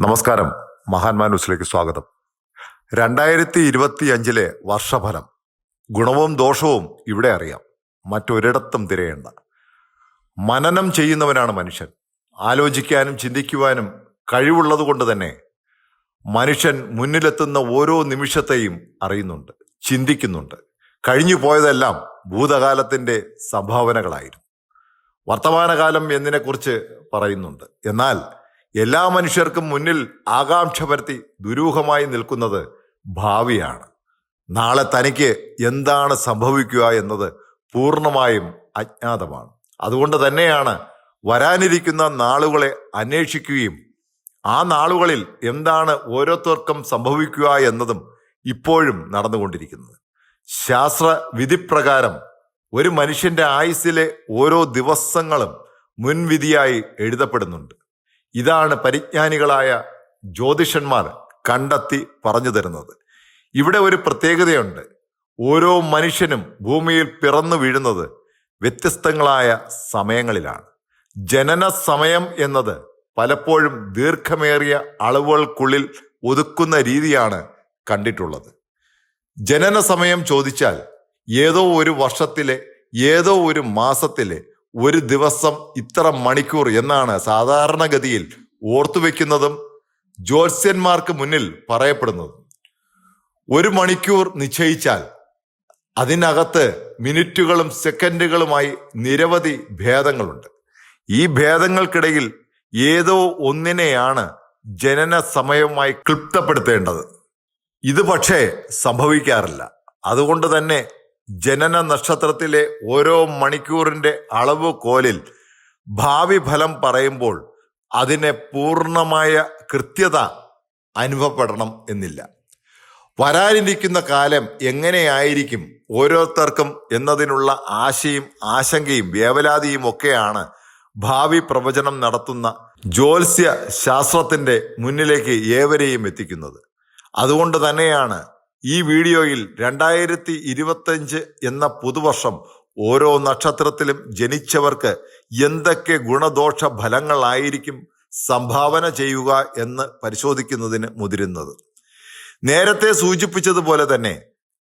നമസ്കാരം. മഹാന്മാ ന്യൂസിലേക്ക് സ്വാഗതം. രണ്ടായിരത്തി ഇരുപത്തി അഞ്ചിലെ വർഷഫലം. ഗുണവും ദോഷവും ഇവിടെ അറിയാം. മറ്റൊരിടത്തും തിരയേണ്ട. മനനം ചെയ്യുന്നവനാണ് മനുഷ്യൻ. ആലോചിക്കാനും ചിന്തിക്കുവാനും കഴിവുള്ളത് കൊണ്ട് തന്നെ മനുഷ്യൻ മുന്നിലെത്തുന്ന ഓരോ നിമിഷത്തെയും അറിയുന്നുണ്ട് ചിന്തിക്കുന്നുണ്ട്. കഴിഞ്ഞു പോയതെല്ലാം ഭൂതകാലത്തിന്റെ സംഭാവനകളായിരുന്നു. വർത്തമാനകാലം എന്നതിനെക്കുറിച്ച് പറയുന്നുണ്ട്. എന്നാൽ എല്ലാ മനുഷ്യർക്കും മുന്നിൽ ആകാംക്ഷ പരത്തി ദുരൂഹമായി നിൽക്കുന്നത് ഭാവിയാണ്. നാളെ തനിക്ക് എന്താണ് സംഭവിക്കുക എന്നത് പൂർണമായും അജ്ഞാതമാണ്. അതുകൊണ്ട് തന്നെയാണ് വരാനിരിക്കുന്ന നാളുകളെ അന്വേഷിക്കുകയും ആ നാളുകളിൽ എന്താണ് ഓരോരുത്തർക്കും സംഭവിക്കുക എന്നതും ഇപ്പോഴും നടന്നുകൊണ്ടിരിക്കുന്നത്. ശാസ്ത്ര വിധിപ്രകാരം ഒരു മനുഷ്യന്റെ ആയുസ്സിലെ ഓരോ ദിവസങ്ങളും മുൻവിധിയായി എഴുതപ്പെടുന്നുണ്ട്. ഇതാണ് പരിജ്ഞാനികളായ ജ്യോതിഷന്മാർ കണ്ടെത്തി പറഞ്ഞു തരുന്നത്. ഇവിടെ ഒരു പ്രത്യേകതയുണ്ട്. ഓരോ മനുഷ്യനും ഭൂമിയിൽ പിറന്നു വീഴുന്നത് വ്യത്യസ്തങ്ങളായ സമയങ്ങളിലാണ്. ജനന സമയം എന്നത് പലപ്പോഴും ദീർഘമേറിയ അളവുകൾക്കുള്ളിൽ ഒതുക്കുന്ന രീതിയാണ് കണ്ടിട്ടുള്ളത്. ജനന സമയം ചോദിച്ചാൽ ഏതോ ഒരു വർഷത്തിലെ ഏതോ ഒരു മാസത്തിലെ ഒരു ദിവസം ഇത്ര മണിക്കൂർ എന്നാണ് സാധാരണഗതിയിൽ ഓർത്തുവെക്കുന്നതും ജ്യോത്സ്യന്മാർക്ക് മുന്നിൽ പറയപ്പെടുന്നതും. ഒരു മണിക്കൂർ നിശ്ചയിച്ചാൽ അതിനകത്ത് മിനിറ്റുകളും സെക്കൻഡുകളുമായി നിരവധി ഭേദങ്ങളുണ്ട്. ഈ ഭേദങ്ങൾക്കിടയിൽ ഏതോ ഒന്നിനെയാണ് ജനന സമയവുമായി ക്ലിപ്തപ്പെടുത്തേണ്ടത്. ഇത് പക്ഷേ സംഭവിക്കാറില്ല. അതുകൊണ്ട് തന്നെ ജനന നക്ഷത്രത്തിലെ ഓരോ മണിക്കൂറിന്റെ അളവ് കോലിൽ ഭാവി ഫലം പറയുമ്പോൾ അതിനെ പൂർണമായ കൃത്യത അനുഭവപ്പെടണം എന്നില്ല. വരാനിരിക്കുന്ന കാലം എങ്ങനെയായിരിക്കും ഓരോരുത്തർക്കും എന്നതിനുള്ള ആശയും ആശങ്കയും വേവലാതിയും ഒക്കെയാണ് ഭാവി പ്രവചനം നടത്തുന്ന ജ്യോത്സ്യ ശാസ്ത്രത്തിന്റെ മുന്നിലേക്ക് ഏവരെയും എത്തിക്കുന്നത്. അതുകൊണ്ട് തന്നെയാണ് ഈ വീഡിയോയിൽ രണ്ടായിരത്തി ഇരുപത്തഞ്ച് എന്ന പുതുവർഷം ഓരോ നക്ഷത്രത്തിലും ജനിച്ചവർക്ക് എന്തൊക്കെ ഗുണദോഷ ഫലങ്ങളായിരിക്കും സംഭാവന ചെയ്യുക എന്ന് പരിശോധിക്കുന്നതിന് മുതിരുന്നത്. നേരത്തെ സൂചിപ്പിച്ചതുപോലെ തന്നെ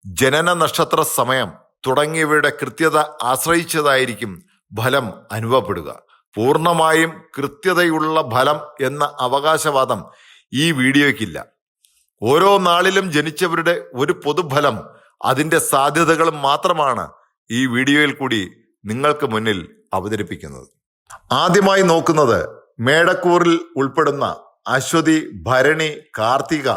ജനന നക്ഷത്ര സമയം തുടങ്ങിയവയുടെ കൃത്യത ആശ്രയിച്ചതായിരിക്കും ഫലം അനുഭവപ്പെടുക. പൂർണമായും കൃത്യതയുള്ള ഫലം എന്ന അവകാശവാദം ഈ വീഡിയോയ്ക്കില്ല. ഓരോ നാളിലും ജനിച്ചവരുടെ ഒരു പൊതുഫലം അതിന്റെ സാധ്യതകളും മാത്രമാണ് ഈ വീഡിയോയിൽ കൂടി നിങ്ങൾക്ക് മുന്നിൽ അവതരിപ്പിക്കുന്നത്. ആദ്യമായി നോക്കുന്നത് മേടക്കൂറിൽ ഉൾപ്പെടുന്ന അശ്വതി ഭരണി കാർത്തിക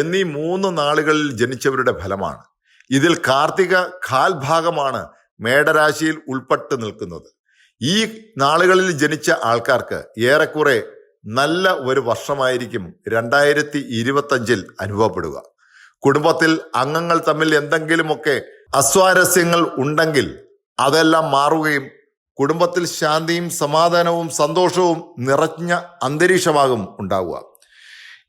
എന്നീ മൂന്ന് നാളുകളിൽ ജനിച്ചവരുടെ ഫലമാണ്. ഇതിൽ കാർത്തിക കാൽഭാഗമാണ് മേടരാശിയിൽ ഉൾപ്പെട്ട് നിൽക്കുന്നത്. ഈ നാളുകളിൽ ജനിച്ച ആൾക്കാർക്ക് ഏറെക്കുറെ നല്ല ഒരു വർഷമായിരിക്കും രണ്ടായിരത്തി ഇരുപത്തഞ്ചിൽ അനുഭവപ്പെടുക. കുടുംബത്തിൽ അംഗങ്ങൾ തമ്മിൽ എന്തെങ്കിലുമൊക്കെ അസ്വാരസ്യങ്ങൾ ഉണ്ടെങ്കിൽ അതെല്ലാം മാറുകയും കുടുംബത്തിൽ ശാന്തിയും സമാധാനവും സന്തോഷവും നിറഞ്ഞ അന്തരീക്ഷമാകും ഉണ്ടാവുക.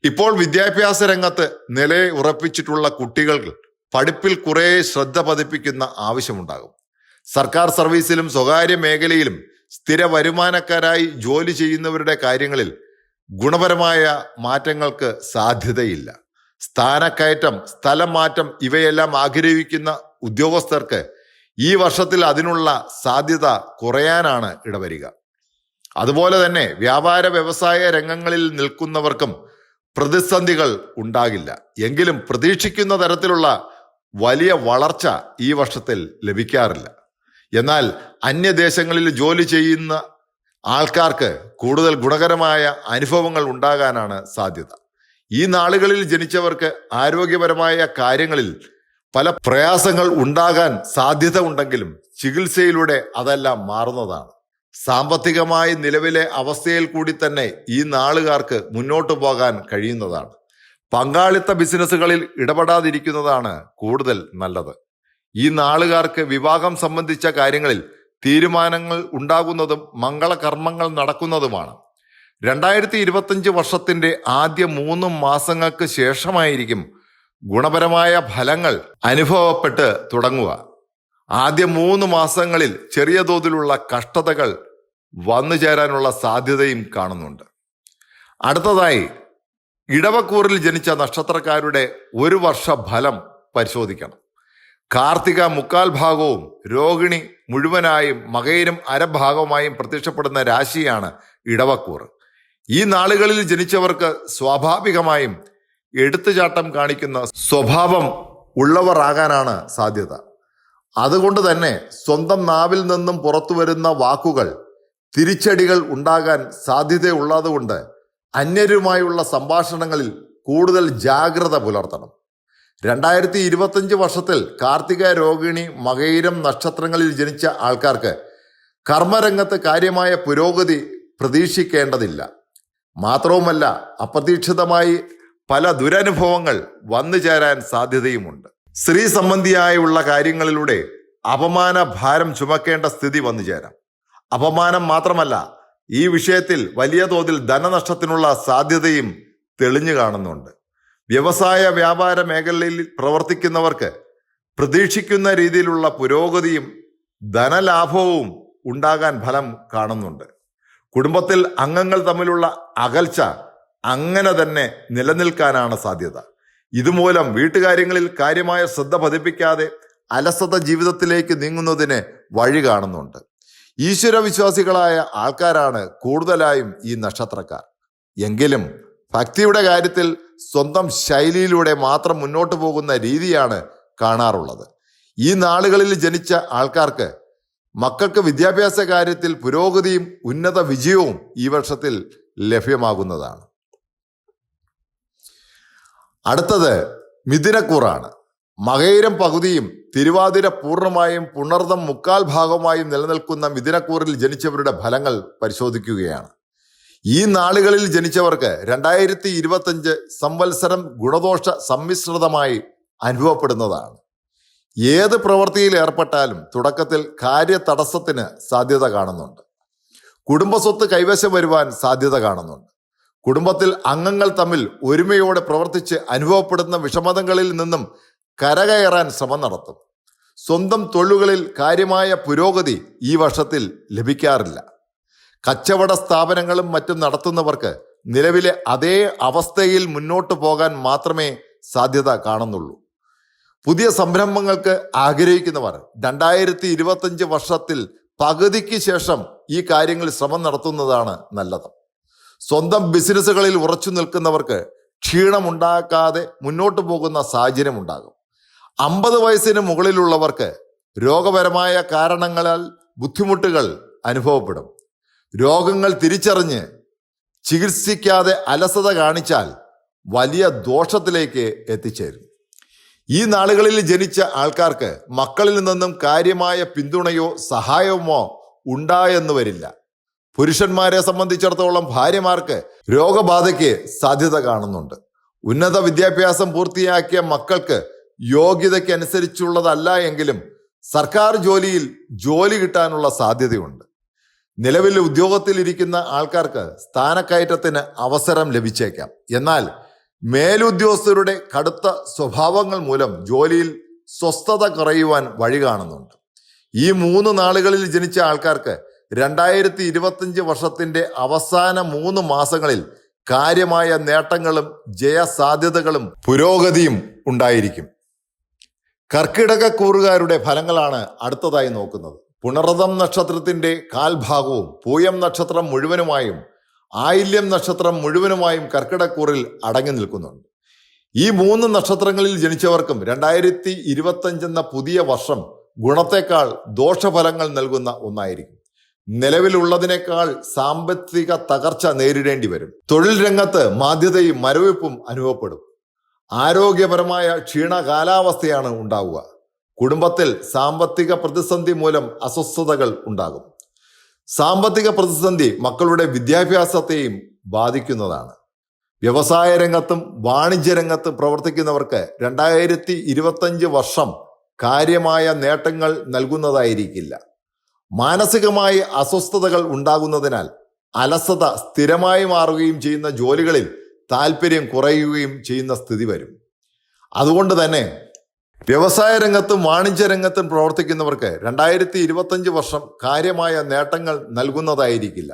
ഇപ്പോൾ വിദ്യാഭ്യാസ രംഗത്ത് നിലയെ ഉറപ്പിച്ചിട്ടുള്ള കുട്ടികൾക്ക് പഠിപ്പിൽ കുറെ ശ്രദ്ധ പതിപ്പിക്കുന്ന ആവശ്യമുണ്ടാകും. സർക്കാർ സർവീസിലും സ്വകാര്യ മേഖലയിലും സ്ഥിര വരുമാനക്കാരായി ജോലി ചെയ്യുന്നവരുടെ കാര്യങ്ങളിൽ ഗുണപരമായ മാറ്റങ്ങൾക്ക് സാധ്യതയില്ല. സ്ഥാനക്കയറ്റം സ്ഥലം മാറ്റം ഇവയെല്ലാം ആഗ്രഹിക്കുന്ന ഉദ്യോഗസ്ഥർക്ക് ഈ വർഷത്തിൽ അതിനുള്ള സാധ്യത കുറയാനാണ് ഇടവരിക. അതുപോലെ തന്നെ വ്യാപാര വ്യവസായ രംഗങ്ങളിൽ നിൽക്കുന്നവർക്കും പ്രതിസന്ധികൾ ഉണ്ടാകില്ല. എങ്കിലും പ്രതീക്ഷിക്കുന്ന തരത്തിലുള്ള വലിയ വളർച്ച ഈ വർഷത്തിൽ ലഭിക്കാറില്ല. എന്നാൽ അന്യദേശങ്ങളിൽ ജോലി ചെയ്യുന്ന ആൾക്കാർക്ക് കൂടുതൽ ഗുണകരമായ അനുഭവങ്ങൾ ഉണ്ടാകാനാണ് സാധ്യത. ഈ നാളുകളിൽ ജനിച്ചവർക്ക് ആരോഗ്യപരമായ കാര്യങ്ങളിൽ പല പ്രയാസങ്ങൾ ഉണ്ടാകാൻ സാധ്യത ഉണ്ടെങ്കിലും ചികിത്സയിലൂടെ അതെല്ലാം മാറുന്നതാണ്. സാമ്പത്തികമായി നിലവിലെ അവസ്ഥയിൽ കൂടി തന്നെ ഈ നാളുകാർക്ക് മുന്നോട്ടു പോകാൻ കഴിയുന്നതാണ്. പങ്കാളിത്ത ബിസിനസ്സുകളിൽ ഇടപെടാതിരിക്കുന്നതാണ് കൂടുതൽ നല്ലത്. ഈ നാളുകാർക്ക് വിവാഹം സംബന്ധിച്ച കാര്യങ്ങളിൽ തീരുമാനങ്ങൾ ഉണ്ടാകുന്നതും മംഗളകർമ്മങ്ങൾ നടക്കുന്നതുമാണ്. രണ്ടായിരത്തി ഇരുപത്തഞ്ച് വർഷത്തിന്റെ ആദ്യ മൂന്ന് മാസങ്ങൾക്ക് ശേഷമായിരിക്കും ഗുണപരമായ ഫലങ്ങൾ അനുഭവപ്പെട്ട് തുടങ്ങുക. ആദ്യ മൂന്ന് മാസങ്ങളിൽ ചെറിയ തോതിലുള്ള കഷ്ടതകൾ വന്നു ചേരാനുള്ള സാധ്യതയും കാണുന്നുണ്ട്. അടുത്തതായി ഇടവക്കൂറിൽ ജനിച്ച നക്ഷത്രക്കാരുടെ ഒരു വർഷ ഫലം പരിശോധിക്കണം. കാർത്തിക മുക്കാൽ ഭാഗവും രോഹിണി മുഴുവനായും മകയിലും അരഭാഗവുമായും പ്രത്യക്ഷപ്പെടുന്ന രാശിയാണ് ഇടവക്കൂർ. ഈ നാളുകളിൽ ജനിച്ചവർക്ക് സ്വാഭാവികമായും എടുത്തുചാട്ടം കാണിക്കുന്ന സ്വഭാവം ഉള്ളവർ ആകാനാണ് സാധ്യത. അതുകൊണ്ട് തന്നെ സ്വന്തം നാവിൽ നിന്നും പുറത്തു വരുന്ന വാക്കുകൾ തിരിച്ചടികൾ ഉണ്ടാകാൻ സാധ്യതയുള്ളതുകൊണ്ട് അന്യരുമായുള്ള സംഭാഷണങ്ങളിൽ കൂടുതൽ ജാഗ്രത പുലർത്തണം. രണ്ടായിരത്തി ഇരുപത്തഞ്ച് വർഷത്തിൽ കാർത്തിക രോഹിണി മകയിരം നക്ഷത്രങ്ങളിൽ ജനിച്ച ആൾക്കാർക്ക് കർമ്മരംഗത്ത് കാര്യമായ പുരോഗതി പ്രതീക്ഷിക്കേണ്ടതില്ല. മാത്രവുമല്ല അപ്രതീക്ഷിതമായി പല ദുരനുഭവങ്ങൾ വന്നു ചേരാൻ സാധ്യതയുമുണ്ട്. സ്ത്രീ സംബന്ധിയായുള്ള കാര്യങ്ങളിലൂടെ അപമാന ഭാരം ചുമക്കേണ്ട സ്ഥിതി വന്നു ചേരാം. അപമാനം മാത്രമല്ല ഈ വിഷയത്തിൽ വലിയ തോതിൽ ധനനഷ്ടത്തിനുള്ള സാധ്യതയും തെളിഞ്ഞു കാണുന്നുണ്ട്. വ്യവസായ വ്യാപാര മേഖലയിൽ പ്രവർത്തിക്കുന്നവർക്ക് പ്രതീക്ഷിക്കുന്ന രീതിയിലുള്ള പുരോഗതിയും ധനലാഭവും ഉണ്ടാകാൻ ഫലം കാണുന്നുണ്ട്. കുടുംബത്തിൽ അംഗങ്ങൾ തമ്മിലുള്ള അകൽച്ച അങ്ങനെ തന്നെ നിലനിൽക്കാനാണ് സാധ്യത. ഇതുമൂലം വീട്ടുകാര്യങ്ങളിൽ കാര്യമായ ശ്രദ്ധ പതിപ്പിക്കാതെ അലസത ജീവിതത്തിലേക്ക് നീങ്ങുന്നതിന് വഴി കാണുന്നുണ്ട്. ഈശ്വര വിശ്വാസികളായ ആൾക്കാരാണ് കൂടുതലായും ഈ നക്ഷത്രക്കാർ. എങ്കിലും ഭക്തിയുടെ കാര്യത്തിൽ സ്വന്തം ശൈലിയിലൂടെ മാത്രം മുന്നോട്ട് പോകുന്ന രീതിയാണ് കാണാറുള്ളത്. ഈ നാളുകളിൽ ജനിച്ച ആൾക്കാർക്ക് മക്കൾക്ക് വിദ്യാഭ്യാസ കാര്യത്തിൽ പുരോഗതിയും ഉന്നത വിജയവും ഈ വർഷത്തിൽ ലഭ്യമാകുന്നതാണ്. അടുത്തത് മിഥുനക്കൂറാണ്. മകയിരം പകുതിയും തിരുവാതിര പൂർണമായും പുണർദം മുക്കാൽ ഭാഗമായും നിലനിൽക്കുന്ന മിഥുനക്കൂറിൽ ജനിച്ചവരുടെ ഫലങ്ങൾ പരിശോധിക്കുകയാണ്. ഈ നാളുകളിൽ ജനിച്ചവർക്ക് രണ്ടായിരത്തി ഇരുപത്തഞ്ച് സംവത്സരം ഗുണദോഷ സമ്മിശ്രിതമായി അനുഭവപ്പെടുന്നതാണ്. ഏത് പ്രവൃത്തിയിൽ ഏർപ്പെട്ടാലും തുടക്കത്തിൽ കാര്യ തടസ്സത്തിന് സാധ്യത കാണുന്നുണ്ട്. കുടുംബസ്വത്ത് കൈവശം വരുവാൻ സാധ്യത കാണുന്നുണ്ട്. കുടുംബത്തിൽ അംഗങ്ങൾ തമ്മിൽ ഒരുമയോടെ പ്രവർത്തിച്ച് അനുഭവപ്പെടുന്ന വിഷമതങ്ങളിൽ നിന്നും കരകയറാൻ ശ്രമം നടത്തും. സ്വന്തം തൊഴിലുകളിൽ കാര്യമായ പുരോഗതി ഈ വർഷത്തിൽ ലഭിക്കാറില്ല. കച്ചവട സ്ഥാപനങ്ങളും മറ്റും നടത്തുന്നവർക്ക് നിലവിലെ അതേ അവസ്ഥയിൽ മുന്നോട്ട് പോകാൻ മാത്രമേ സാധ്യത കാണുന്നുള്ളൂ. പുതിയ സംരംഭങ്ങൾക്ക് ആഗ്രഹിക്കുന്നവർ രണ്ടായിരത്തി ഇരുപത്തഞ്ച് വർഷത്തിൽ പകുതിക്ക് ശേഷം ഈ കാര്യങ്ങളിൽ ശ്രമം നടത്തുന്നതാണ് നല്ലത്. സ്വന്തം ബിസിനസ്സുകളിൽ ഉറച്ചു നിൽക്കുന്നവർക്ക് ക്ഷീണമുണ്ടാക്കാതെ മുന്നോട്ട് പോകുന്ന സാഹചര്യം ഉണ്ടാകും. അമ്പത് വയസ്സിന് മുകളിലുള്ളവർക്ക് രോഗപരമായ കാരണങ്ങളാൽ ബുദ്ധിമുട്ടുകൾ അനുഭവപ്പെടും. രോഗങ്ങൾ തിരിച്ചറിഞ്ഞ് ചികിത്സിക്കാതെ അലസത കാണിച്ചാൽ വലിയ ദോഷത്തിലേക്ക് എത്തിച്ചേരും. ഈ നാളുകളിൽ ജനിച്ച ആൾക്കാർക്ക് മക്കളിൽ നിന്നും കാര്യമായ പിന്തുണയോ സഹായമോ ഉണ്ടായെന്ന് വരില്ല. പുരുഷന്മാരെ സംബന്ധിച്ചിടത്തോളം ഭാര്യമാർക്ക് രോഗബാധയ്ക്ക് സാധ്യത കാണുന്നുണ്ട്. ഉന്നത വിദ്യാഭ്യാസം പൂർത്തിയാക്കിയ മക്കൾക്ക് യോഗ്യതയ്ക്കനുസരിച്ചുള്ളതല്ല എങ്കിലും സർക്കാർ ജോലിയിൽ ജോലി കിട്ടാനുള്ള സാധ്യതയുണ്ട്. നിലവിൽ ഉദ്യോഗത്തിലിരിക്കുന്ന ആൾക്കാർക്ക് സ്ഥാനക്കയറ്റത്തിന് അവസരം ലഭിച്ചേക്കാം. എന്നാൽ മേലുദ്യോഗസ്ഥരുടെ കടുത്ത സ്വഭാവങ്ങൾ മൂലം ജോലിയിൽ സ്വസ്ഥത കുറയുവാൻ വഴി കാണുന്നുണ്ട്. ഈ മൂന്ന് നാളുകളിൽ ജനിച്ച ആൾക്കാർക്ക് രണ്ടായിരത്തി ഇരുപത്തിയഞ്ച് വർഷത്തിന്റെ അവസാന മൂന്ന് മാസങ്ങളിൽ കാര്യമായ നേട്ടങ്ങളും ജയസാധ്യതകളും പുരോഗതിയും ഉണ്ടായിരിക്കും. കർക്കിടക കൂറുകാരുടെ ഫലങ്ങളാണ് അടുത്തതായി നോക്കുന്നത്. പുണർദം നക്ഷത്രത്തിന്റെ കാൽഭാഗവും പൂയം നക്ഷത്രം മുഴുവനുമായും ആയില്യം നക്ഷത്രം മുഴുവനുമായും കർക്കിടക്കൂറിൽ അടങ്ങി നിൽക്കുന്നുണ്ട്. ഈ മൂന്ന് നക്ഷത്രങ്ങളിൽ ജനിച്ചവർക്കും രണ്ടായിരത്തി ഇരുപത്തഞ്ചെന്ന പുതിയ വർഷം ഗുണത്തെക്കാൾ ദോഷഫലങ്ങൾ നൽകുന്ന ഒന്നായിരിക്കും. നിലവിലുള്ളതിനേക്കാൾ സാമ്പത്തിക തകർച്ച നേരിടേണ്ടി വരും. തൊഴിൽ രംഗത്ത് മാധ്യതയും മരവിപ്പും അനുഭവപ്പെടും. ആരോഗ്യപരമായ ക്ഷീണ കാലാവസ്ഥയാണ് ഉണ്ടാവുക. കുടുംബത്തിൽ സാമ്പത്തിക പ്രതിസന്ധി മൂലം അസ്വസ്ഥതകൾ ഉണ്ടാകും. സാമ്പത്തിക പ്രതിസന്ധി മക്കളുടെ വിദ്യാഭ്യാസത്തെയും ബാധിക്കുന്നതാണ്. വ്യവസായ രംഗത്തും വാണിജ്യ രംഗത്തും പ്രവർത്തിക്കുന്നവർക്ക് രണ്ടായിരത്തി ഇരുപത്തഞ്ച് വർഷം കാര്യമായ നേട്ടങ്ങൾ നൽകുന്നതായിരിക്കില്ല. മാനസികമായി അസ്വസ്ഥതകൾ ഉണ്ടാകുന്നതിനാൽ അലസത സ്ഥിരമായി മാറുകയും ചെയ്യുന്ന ജോലികളിൽ താല്പര്യം കുറയുകയും ചെയ്യുന്ന സ്ഥിതി വരും. അതുകൊണ്ട് തന്നെ വ്യവസായ രംഗത്തും വാണിജ്യ രംഗത്തും പ്രവർത്തിക്കുന്നവർക്ക് രണ്ടായിരത്തി ഇരുപത്തഞ്ച് വർഷം കാര്യമായ നേട്ടങ്ങൾ നൽകുന്നതായിരിക്കില്ല.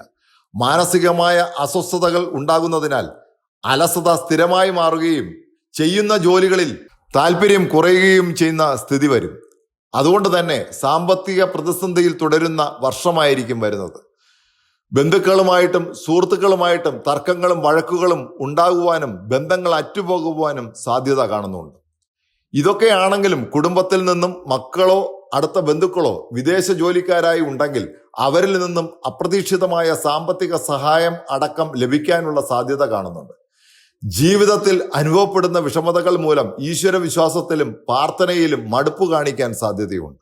മാനസികമായ അസ്വസ്ഥതകൾ ഉണ്ടാകുന്നതിനാൽ അലസത സ്ഥിരമായി മാറുകയും ചെയ്യുന്ന ജോലികളിൽ താല്പര്യം കുറയുകയും ചെയ്യുന്ന സ്ഥിതി വരും. അതുകൊണ്ട് തന്നെ സാമ്പത്തിക പ്രതിസന്ധിയിൽ തുടരുന്ന വർഷമായിരിക്കും വരുന്നത്. ബന്ധുക്കളുമായിട്ടും സുഹൃത്തുക്കളുമായിട്ടും തർക്കങ്ങളും വഴക്കുകളും ഉണ്ടാകുവാനും ബന്ധങ്ങൾ അറ്റുപോകുവാനും സാധ്യത കാണുന്നുണ്ട്. ഇതൊക്കെയാണെങ്കിലും കുടുംബത്തിൽ നിന്നും മക്കളോ അടുത്ത ബന്ധുക്കളോ വിദേശ ജോലിക്കാരായി ഉണ്ടെങ്കിൽ അവരിൽ നിന്നും അപ്രതീക്ഷിതമായ സാമ്പത്തിക സഹായം അടക്കം ലഭിക്കാനുള്ള സാധ്യത കാണുന്നുണ്ട്. ജീവിതത്തിൽ അനുഭവപ്പെടുന്ന വിഷമതകൾ മൂലം ഈശ്വര വിശ്വാസത്തിലും പ്രാർത്ഥനയിലും മടുപ്പ് കാണിക്കാൻ സാധ്യതയുണ്ട്.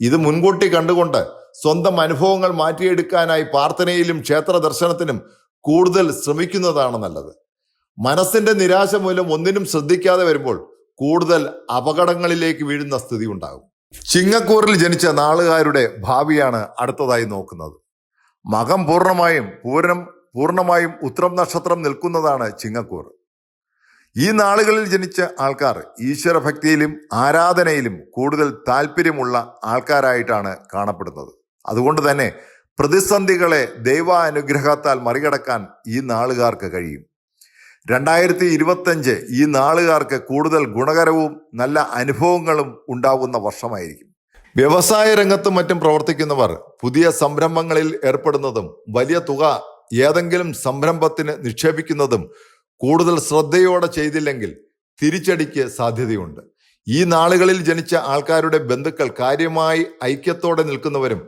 ഇത് മുൻകൂട്ടി കണ്ടുകൊണ്ട് സ്വന്തം അനുഭവങ്ങൾ മാറ്റിയെടുക്കാനായി പ്രാർത്ഥനയിലും ക്ഷേത്ര ദർശനത്തിനും കൂടുതൽ ശ്രമിക്കുന്നതാണ് നല്ലത്. മനസ്സിന്റെ നിരാശ മൂലം ഒന്നിനും ശ്രദ്ധിക്കാതെ വരുമ്പോൾ കൂടുതൽ അപകടങ്ങളിലേക്ക് വീഴുന്ന സ്ഥിതി ഉണ്ടാകും. ചിങ്ങക്കൂറിൽ ജനിച്ച നാളുകാരുടെ ഭാവിയാണ് അടുത്തതായി നോക്കുന്നത്. മകം പൂർണമായും പൂരം പൂർണമായും ഉത്രം നക്ഷത്രം നിൽക്കുന്നതാണ് ചിങ്ങക്കൂർ. ഈ നാളുകളിൽ ജനിച്ച ആൾക്കാർ ഈശ്വരഭക്തിയിലും ആരാധനയിലും കൂടുതൽ താല്പര്യമുള്ള ആൾക്കാരായിട്ടാണ് കാണപ്പെടുന്നത്. അതുകൊണ്ട് തന്നെ പ്രതിസന്ധികളെ ദൈവാനുഗ്രഹത്താൽ മറികടക്കാൻ ഈ നാളുകാർക്ക് കഴിയും. രണ്ടായിരത്തി ഇരുപത്തഞ്ച് ഈ നാളുകാർക്ക് കൂടുതൽ ഗുണകരവും നല്ല അനുഭവങ്ങളും ഉണ്ടാകുന്ന വർഷമായിരിക്കും. വ്യവസായ രംഗത്തും മറ്റും പ്രവർത്തിക്കുന്നവർ പുതിയ സംരംഭങ്ങളിൽ ഏർപ്പെടുന്നതും വലിയ തുക ഏതെങ്കിലും സംരംഭത്തിന് നിക്ഷേപിക്കുന്നതും കൂടുതൽ ശ്രദ്ധയോടെ ചെയ്തില്ലെങ്കിൽ തിരിച്ചടിക്ക് സാധ്യതയുണ്ട്. ഈ നാളുകളിൽ ജനിച്ച ആൾക്കാരുടെ ബന്ധുക്കൾ കാര്യമായി ഐക്യത്തോടെ നിൽക്കുന്നവരും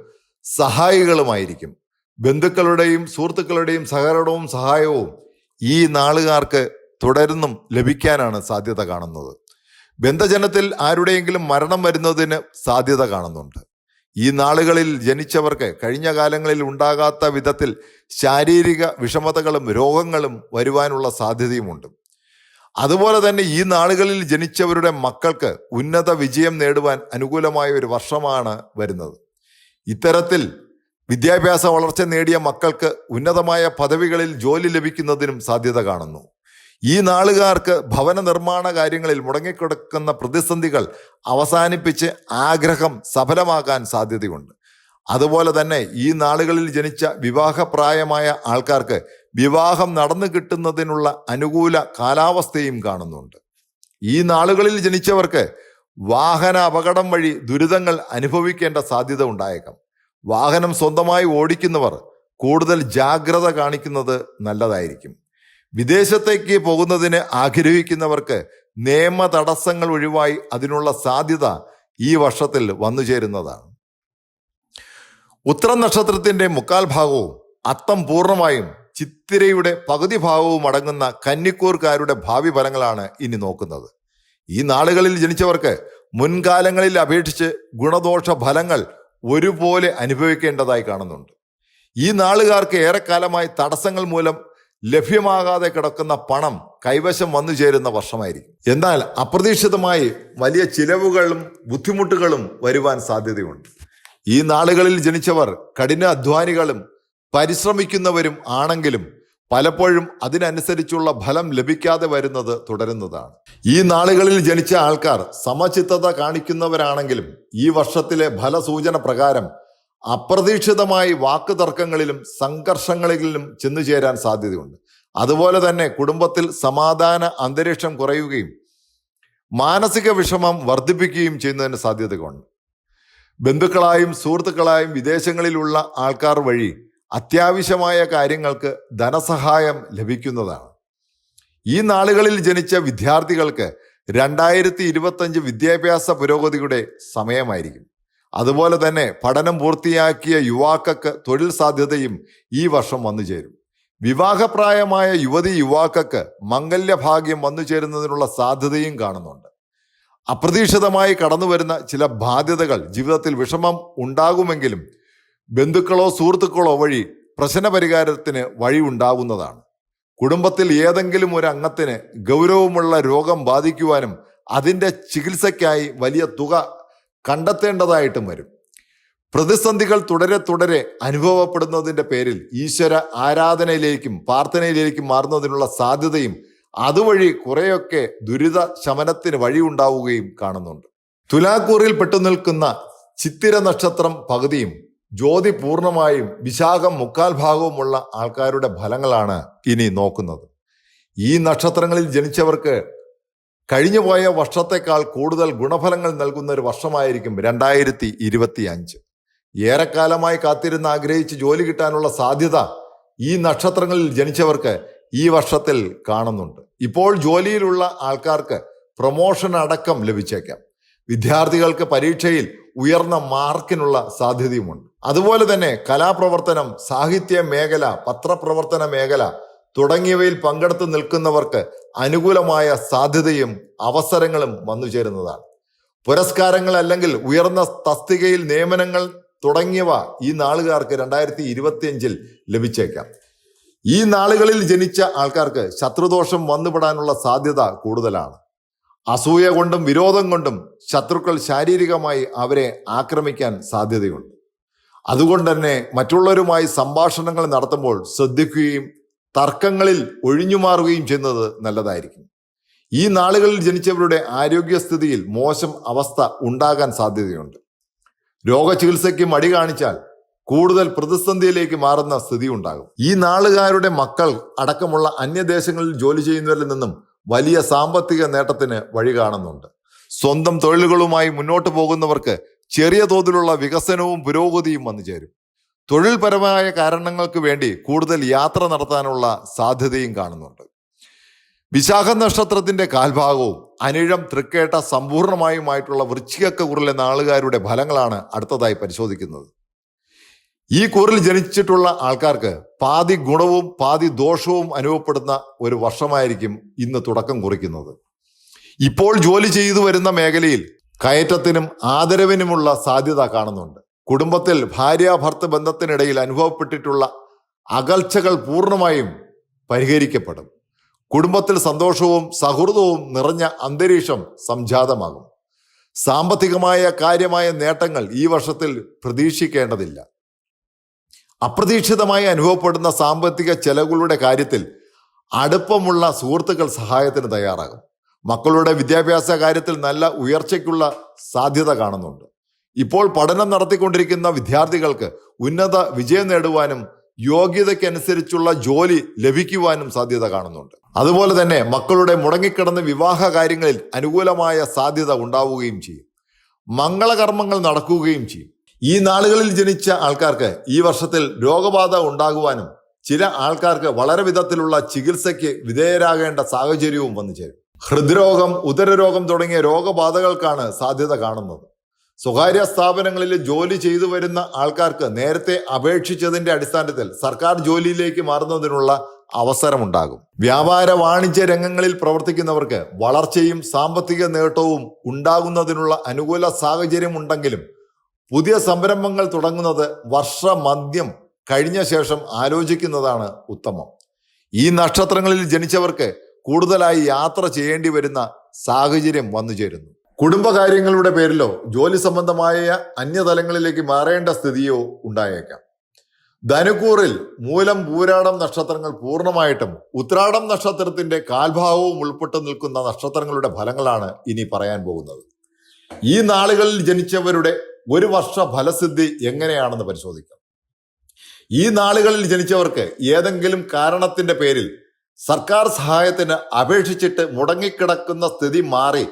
സഹായികളുമായിരിക്കും. ബന്ധുക്കളുടെയും സുഹൃത്തുക്കളുടെയും സഹകരണവും സഹായവും ഈ നാളുകാർക്ക് തുടർന്നും ലഭിക്കാനാണ് സാധ്യത കാണുന്നത്. ബന്ധജനത്തിൽ ആരുടെയെങ്കിലും മരണം വരുന്നതിന് സാധ്യത കാണുന്നുണ്ട്. ഈ നാളുകളിൽ ജനിച്ചവർക്ക് കഴിഞ്ഞ കാലങ്ങളിൽ ഉണ്ടാകാത്ത വിധത്തിൽ ശാരീരിക വിഷമതകളും രോഗങ്ങളും വരുവാനുള്ള സാധ്യതയുമുണ്ട്. അതുപോലെ തന്നെ ഈ നാളുകളിൽ ജനിച്ചവരുടെ മക്കൾക്ക് ഉന്നത വിജയം നേടുവാൻ അനുകൂലമായ ഒരു വർഷമാണ് വരുന്നത്. ഇത്തരത്തിൽ വിദ്യാഭ്യാസ വളർച്ച നേടിയ മക്കൾക്ക് ഉന്നതമായ പദവികളിൽ ജോലി ലഭിക്കുന്നതിനും സാധ്യത കാണുന്നു. ഈ നാളുകാർക്ക് ഭവന നിർമ്മാണ കാര്യങ്ങളിൽ മുടങ്ങിക്കിടക്കുന്ന പ്രതിസന്ധികൾ അവസാനിപ്പിച്ച് ആഗ്രഹം സഫലമാകാൻ സാധ്യതയുണ്ട്. അതുപോലെ തന്നെ ഈ നാളുകളിൽ ജനിച്ച വിവാഹപ്രായമായ ആൾക്കാർക്ക് വിവാഹം നടന്നു കിട്ടുന്നതിനുള്ള അനുകൂല കാലാവസ്ഥയും കാണുന്നുണ്ട്. ഈ നാളുകളിൽ ജനിച്ചവർക്ക് വാഹന അപകടം വഴി ദുരിതങ്ങൾ അനുഭവിക്കേണ്ട സാധ്യത ഉണ്ടായേക്കാം. വാഹനം സ്വന്തമായി ഓടിക്കുന്നവർ കൂടുതൽ ജാഗ്രത കാണിക്കുന്നത് നല്ലതായിരിക്കും. വിദേശത്തേക്ക് പോകുന്നതിന് ആഗ്രഹിക്കുന്നവർക്ക് നിയമ തടസ്സങ്ങൾ ഒഴിവായി അതിനുള്ള സാധ്യത ഈ വർഷത്തിൽ വന്നു ചേരുന്നതാണ്. ഉത്തരം നക്ഷത്രത്തിന്റെ മുക്കാൽ ഭാഗവും അത്തം പൂർണമായും ചിത്തിരയുടെ പകുതി ഭാഗവും അടങ്ങുന്ന കന്നിക്കൂർക്കാരുടെ ഭാവി ഫലങ്ങളാണ് ഇനി നോക്കുന്നത്. ഈ നാളുകളിൽ ജനിച്ചവർക്ക് മുൻകാലങ്ങളിൽ അപേക്ഷിച്ച് ഗുണദോഷ ഫലങ്ങൾ ഒരുപോലെ അനുഭവിക്കേണ്ടതായി കാണുന്നുണ്ട്. ഈ നാളുകാർക്ക് ഏറെക്കാലമായി തടസ്സങ്ങൾ മൂലം ലഭ്യമാകാതെ കിടക്കുന്ന പണം കൈവശം വന്നു ചേരുന്ന വർഷമായിരിക്കും. എന്നാൽ അപ്രതീക്ഷിതമായി വലിയ ചിലവുകളും ബുദ്ധിമുട്ടുകളും വരുവാൻ സാധ്യതയുണ്ട്. ഈ നാളുകളിൽ ജനിച്ചവർ കഠിന അധ്വാനികളും പരിശ്രമിക്കുന്നവരും ആണെങ്കിലും പലപ്പോഴും അതിനനുസരിച്ചുള്ള ഫലം ലഭിക്കാതെ വരുന്നത് തുടരുന്നതാണ്. ഈ നാളുകളിൽ ജനിച്ച ആൾക്കാർ സമചിത്തത കാണിക്കുന്നവരാണെങ്കിലും ഈ വർഷത്തിലെ ഫലസൂചന പ്രകാരം അപ്രതീക്ഷിതമായി വാക്കുതർക്കങ്ങളിലും സംഘർഷങ്ങളിലും ചെന്നു ചേരാൻ സാധ്യതയുണ്ട്. അതുപോലെ തന്നെ കുടുംബത്തിൽ സമാധാന അന്തരീക്ഷം കുറയുകയും മാനസിക വിഷമം വർദ്ധിപ്പിക്കുകയും ചെയ്യുന്നതിന് സാധ്യതകളുണ്ട്. ബന്ധുക്കളായും സുഹൃത്തുക്കളായും വിദേശങ്ങളിലുള്ള ആൾക്കാർ വഴി അത്യാവശ്യമായ കാര്യങ്ങൾക്ക് ധനസഹായം ലഭിക്കുന്നതാണ്. ഈ നാളുകളിൽ ജനിച്ച വിദ്യാർത്ഥികൾക്ക് രണ്ടായിരത്തി ഇരുപത്തഞ്ച് വിദ്യാഭ്യാസ പുരോഗതിയുടെ സമയമായിരിക്കും. അതുപോലെ തന്നെ പഠനം പൂർത്തിയാക്കിയ യുവാക്കൾക്ക് തൊഴിൽ സാധ്യതയും ഈ വർഷം വന്നു ചേരും. വിവാഹപ്രായമായ യുവതി യുവാക്കൾക്ക് മംഗല്യഭാഗ്യം വന്നു ചേരുന്നതിനുള്ള സാധ്യതയും കാണുന്നുണ്ട്. അപ്രതീക്ഷിതമായി കടന്നുവരുന്ന ചില ബാധ്യതകൾ ജീവിതത്തിൽ വിഷമം ഉണ്ടാകുമെങ്കിലും ബന്ധുക്കളോ സുഹൃത്തുക്കളോ വഴി പ്രശ്നപരിഹാരത്തിന് വഴി ഉണ്ടാകുന്നതാണ് കുടുംബത്തിൽ ഏതെങ്കിലും ഒരു അംഗത്തിന് ഗൗരവമുള്ള രോഗം ബാധിക്കുവാനും അതിന്റെ ചികിത്സയ്ക്കായി വലിയ തുക കണ്ടെത്തേണ്ടതായിട്ടും വരും. പ്രതിസന്ധികൾ തുടരെ തുടരെ അനുഭവപ്പെടുന്നതിന്റെ പേരിൽ ഈശ്വര ആരാധനയിലേക്കും പ്രാർത്ഥനയിലേക്കും മാറുന്നതിനുള്ള സാധ്യതയും അതുവഴി കുറേയൊക്കെ ദുരിത ശമനത്തിന് വഴിയുണ്ടാവുകയും കാണുന്നുണ്ട്. തുലാക്കൂറിൽ പെട്ടു നിൽക്കുന്ന ചിത്തിര നക്ഷത്രം പകുതിയും ജ്യോതി പൂർണമായും വിശാഖം മുക്കാൽ ഭാഗവുമുള്ള ആൾക്കാരുടെ ഫലങ്ങളാണ് ഇനി നോക്കുന്നത്. ഈ നക്ഷത്രങ്ങളിൽ ജനിച്ചവർക്ക് കഴിഞ്ഞുപോയ വർഷത്തെക്കാൾ കൂടുതൽ ഗുണഫലങ്ങൾ നൽകുന്ന ഒരു വർഷമായിരിക്കും രണ്ടായിരത്തി ഇരുപത്തി അഞ്ച് ഏറെക്കാലമായി കാത്തിരുന്ന് ആഗ്രഹിച്ച് ജോലി കിട്ടാനുള്ള സാധ്യത ഈ നക്ഷത്രങ്ങളിൽ ജനിച്ചവർക്ക് ഈ വർഷത്തിൽ കാണുന്നുണ്ട്. ഇപ്പോൾ ജോലിയിലുള്ള ആൾക്കാർക്ക് പ്രൊമോഷൻ അടക്കം ലഭിച്ചേക്കാം. വിദ്യാർത്ഥികൾക്ക് പരീക്ഷയിൽ ഉയർന്ന മാർക്കിനുള്ള സാധ്യതയുമുണ്ട്. അതുപോലെ തന്നെ കലാപ്രവർത്തനം സാഹിത്യ മേഖല പത്രപ്രവർത്തന മേഖല തുടങ്ങിയവയിൽ പങ്കെടുത്ത് നിൽക്കുന്നവർക്ക് അനുകൂലമായ സാധ്യതയും അവസരങ്ങളും വന്നു ചേരുന്നതാണ്. പുരസ്കാരങ്ങൾ അല്ലെങ്കിൽ ഉയർന്ന തസ്തികയിൽ നിയമനങ്ങൾ തുടങ്ങിയവ ഈ നാളുകാർക്ക് രണ്ടായിരത്തി ഇരുപത്തിയഞ്ചിൽ ലഭിച്ചേക്കാം. ഈ നാളുകളിൽ ജനിച്ച ആൾക്കാർക്ക് ശത്രുദോഷം വന്നുപെടാനുള്ള സാധ്യത കൂടുതലാണ്. അസൂയ കൊണ്ടും വിരോധം കൊണ്ടും ശത്രുക്കൾ ശാരീരികമായി അവരെ ആക്രമിക്കാൻ സാധ്യതയുണ്ട്. അതുകൊണ്ട് തന്നെ മറ്റുള്ളവരുമായി സംഭാഷണങ്ങൾ നടത്തുമ്പോൾ ശ്രദ്ധിക്കുകയും തർക്കങ്ങളിൽ ഒഴിഞ്ഞു മാറുകയും ചെയ്യുന്നത് നല്ലതായിരിക്കും. ഈ നാളുകളിൽ ജനിച്ചവരുടെ ആരോഗ്യസ്ഥിതിയിൽ മോശം അവസ്ഥ ഉണ്ടാകാൻ സാധ്യതയുണ്ട്. രോഗചികിത്സയ്ക്ക് മടി കാണിച്ചാൽ കൂടുതൽ പ്രതിസന്ധിയിലേക്ക് മാറുന്ന സ്ഥിതി ഉണ്ടാകും ഈ നാളുകാരുടെ മക്കൾ അടക്കമുള്ള അന്യദേശങ്ങളിൽ ജോലി ചെയ്യുന്നവരിൽ നിന്നും വലിയ സാമ്പത്തിക നേട്ടത്തിന് വഴി കാണുന്നുണ്ട്. സ്വന്തം തൊഴിലുകളുമായി മുന്നോട്ട് പോകുന്നവർക്ക് ചെറിയ തോതിലുള്ള വികസനവും പുരോഗതിയും വന്നു ചേരും. തൊഴിൽപരമായ കാരണങ്ങൾക്ക് വേണ്ടി കൂടുതൽ യാത്ര നടത്താനുള്ള സാധ്യതയും കാണുന്നുണ്ട്. വിശാഖ നക്ഷത്രത്തിന്റെ കാൽഭാഗവും അനിഴം തൃക്കേട്ട സമ്പൂർണമായുമായിട്ടുള്ള വൃശ്ചികക്ക കുറിലെ നാളുകാരുടെ ഫലങ്ങളാണ് അടുത്തതായി പരിശോധിക്കുന്നത്. ഈ കൂറിൽ ജനിച്ചിട്ടുള്ള ആൾക്കാർക്ക് പാതി ഗുണവും പാതി ദോഷവും അനുഭവപ്പെടുന്ന ഒരു വർഷമായിരിക്കും ഇന്ന് തുടക്കം കുറിക്കുന്നത്. ഇപ്പോൾ ജോലി ചെയ്തു വരുന്ന മേഖലയിൽ കയറ്റത്തിനും ആദരവിനുമുള്ള സാധ്യത കാണുന്നുണ്ട്. കുടുംബത്തിൽ ഭാര്യ ഭാര്യാഭർത്ത ബന്ധത്തിനിടയിൽ അനുഭവപ്പെട്ടിട്ടുള്ള അകൽച്ചകൾ പൂർണമായും പരിഹരിക്കപ്പെടും. കുടുംബത്തിൽ സന്തോഷവും സൗഹൃദവും നിറഞ്ഞ അന്തരീക്ഷം സംജാതമാകും. സാമ്പത്തികമായ കാര്യമായ നേട്ടങ്ങൾ ഈ വർഷത്തിൽ പ്രതീക്ഷിക്കേണ്ടതില്ല. അപ്രതീക്ഷിതമായി അനുഭവപ്പെടുന്ന സാമ്പത്തിക ചെലവുകളുടെ കാര്യത്തിൽ അടുപ്പമുള്ള സുഹൃത്തുക്കൾ സഹായത്തിന് തയ്യാറാകും. മക്കളുടെ വിദ്യാഭ്യാസ കാര്യത്തിൽ നല്ല ഉയർച്ചയ്ക്കുള്ള സാധ്യത കാണുന്നുണ്ട്. ഇപ്പോൾ പഠനം നടത്തിക്കൊണ്ടിരിക്കുന്ന വിദ്യാർത്ഥികൾക്ക് ഉന്നത വിജയം നേടുവാനും യോഗ്യതയ്ക്കനുസരിച്ചുള്ള ജോലി ലഭിക്കുവാനും സാധ്യത കാണുന്നുണ്ട്. അതുപോലെ തന്നെ മക്കളുടെ മുടങ്ങിക്കിടന്ന വിവാഹ കാര്യങ്ങളിൽ അനുകൂലമായ സാധ്യത ഉണ്ടാവുകയും ചെയ്യും. മംഗളകർമ്മങ്ങൾ നടക്കുകയും ചെയ്യും. ഈ നാളുകളിൽ ജനിച്ച ആൾക്കാർക്ക് ഈ വർഷത്തിൽ രോഗബാധ ഉണ്ടാകുവാനും ചില ആൾക്കാർക്ക് വളരെ വിധത്തിലുള്ള ചികിത്സയ്ക്ക് വിധേയരാകേണ്ട സാഹചര്യവും വന്നു ചേരും. ഹൃദ്രോഗം ഉദരരോഗം തുടങ്ങിയ രോഗബാധകൾക്കാണ് സാധ്യത കാണുന്നത്. സ്വകാര്യ സ്ഥാപനങ്ങളിൽ ജോലി ചെയ്തു വരുന്ന ആൾക്കാർക്ക് നേരത്തെ അപേക്ഷിച്ചതിന്റെ അടിസ്ഥാനത്തിൽ സർക്കാർ ജോലിയിലേക്ക് മാറുന്നതിനുള്ള അവസരമുണ്ടാകും. വ്യാപാര വാണിജ്യ രംഗങ്ങളിൽ പ്രവർത്തിക്കുന്നവർക്ക് വളർച്ചയും സാമ്പത്തിക നേട്ടവും ഉണ്ടാകുന്നതിനുള്ള അനുകൂല സാഹചര്യം ഉണ്ടെങ്കിലും പുതിയ സംരംഭങ്ങൾ തുടങ്ങുന്നത് വർഷമദ്യം കഴിഞ്ഞ ശേഷം ആലോചിക്കുന്നതാണ് ഉത്തമം. ഈ നക്ഷത്രങ്ങളിൽ ജനിച്ചവർക്ക് കൂടുതലായി യാത്ര ചെയ്യേണ്ടി വരുന്ന സാഹചര്യം വന്നു ചേരുന്നു. കുടുംബകാര്യങ്ങളുടെ പേരിലോ ജോലി സംബന്ധമായ അന്യതലങ്ങളിലേക്ക് മാറേണ്ട സ്ഥിതിയോ ഉണ്ടായേക്കാം. ധനുക്കൂറിൽ മൂലം പൂരാടം നക്ഷത്രങ്ങൾ പൂർണമായിട്ടും ഉത്രാടം നക്ഷത്രത്തിന്റെ കാൽഭാവവും ഉൾപ്പെട്ട് നിൽക്കുന്ന നക്ഷത്രങ്ങളുടെ ഫലങ്ങളാണ് ഇനി പറയാൻ പോകുന്നത്. ഈ നാളുകളിൽ ജനിച്ചവരുടെ ഒരു വർഷ ഫലസിദ്ധി എങ്ങനെയാണെന്ന് പരിശോധിക്കാം. ഈ നാളുകളിൽ ജനിച്ചവർക്ക് ഏതെങ്കിലും കാരണത്തിന്റെ പേരിൽ സർക്കാർ സഹായത്തിന് അപേക്ഷിച്ചിട്ട് മുടങ്ങിക്കിടക്കുന്ന സ്ഥിതി മാറി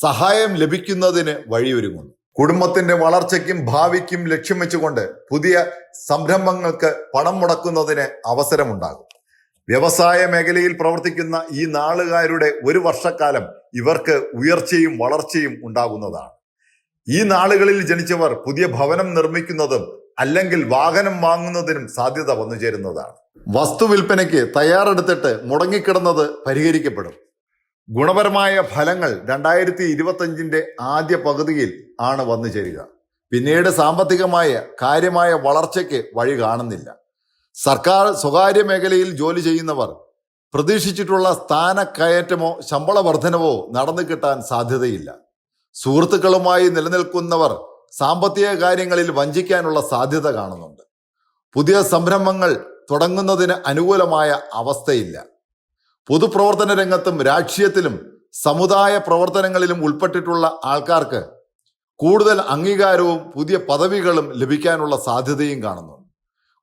സഹായം ലഭിക്കുന്നതിന് വഴിയൊരുങ്ങുന്നു. കുടുംബത്തിന്റെ വളർച്ചയ്ക്കും ഭാവിക്കും ലക്ഷ്യം വെച്ചുകൊണ്ട് പുതിയ സംരംഭങ്ങൾക്ക് പണം മുടക്കുന്നതിന് അവസരമുണ്ടാകും. വ്യവസായ മേഖലയിൽ പ്രവർത്തിക്കുന്ന ഈ നാളുകാരുടെ ഒരു വർഷക്കാലം ഇവർക്ക് ഉയർച്ചയും വളർച്ചയും ഉണ്ടാകുന്നതാണ്. ഈ നാളുകളിൽ ജനിച്ചവർ പുതിയ ഭവനം നിർമ്മിക്കുന്നതും അല്ലെങ്കിൽ വാഹനം വാങ്ങുന്നതിനും സാധ്യത വന്നു ചേരുന്നതാണ്. വസ്തു വിൽപ്പനയ്ക്ക് തയ്യാറെടുത്തിട്ട് മുടങ്ങിക്കിടന്നത് പരിഹരിക്കപ്പെടും. ഗുണപരമായ ഫലങ്ങൾ രണ്ടായിരത്തി ഇരുപത്തഞ്ചിന്റെ ആദ്യ പകുതിയിൽ ആണ് വന്നു ചേരുക. പിന്നീട് സാമ്പത്തികമായ കാര്യമായ വളർച്ചയ്ക്ക് വഴി കാണുന്നില്ല. സർക്കാർ സ്വകാര്യ മേഖലയിൽ ജോലി ചെയ്യുന്നവർ പ്രതീക്ഷിച്ചിട്ടുള്ള സ്ഥാനക്കയറ്റമോ ശമ്പള വർധനവോ നടന്നു കിട്ടാൻ സാധ്യതയില്ല. സുഹൃത്തുക്കളുമായി നിലനിൽക്കുന്നവർ സാമ്പത്തിക കാര്യങ്ങളിൽ വഞ്ചിക്കാനുള്ള സാധ്യത കാണുന്നുണ്ട്. പുതിയ സംരംഭങ്ങൾ തുടങ്ങുന്നതിന് അനുകൂലമായ അവസ്ഥയില്ല. പൊതുപ്രവർത്തന രംഗത്തും രാഷ്ട്രീയത്തിലും സമുദായ പ്രവർത്തനങ്ങളിലും ഉൾപ്പെട്ടിട്ടുള്ള ആൾക്കാർക്ക് കൂടുതൽ അംഗീകാരവും പുതിയ പദവികളും ലഭിക്കാനുള്ള സാധ്യതയും കാണുന്നു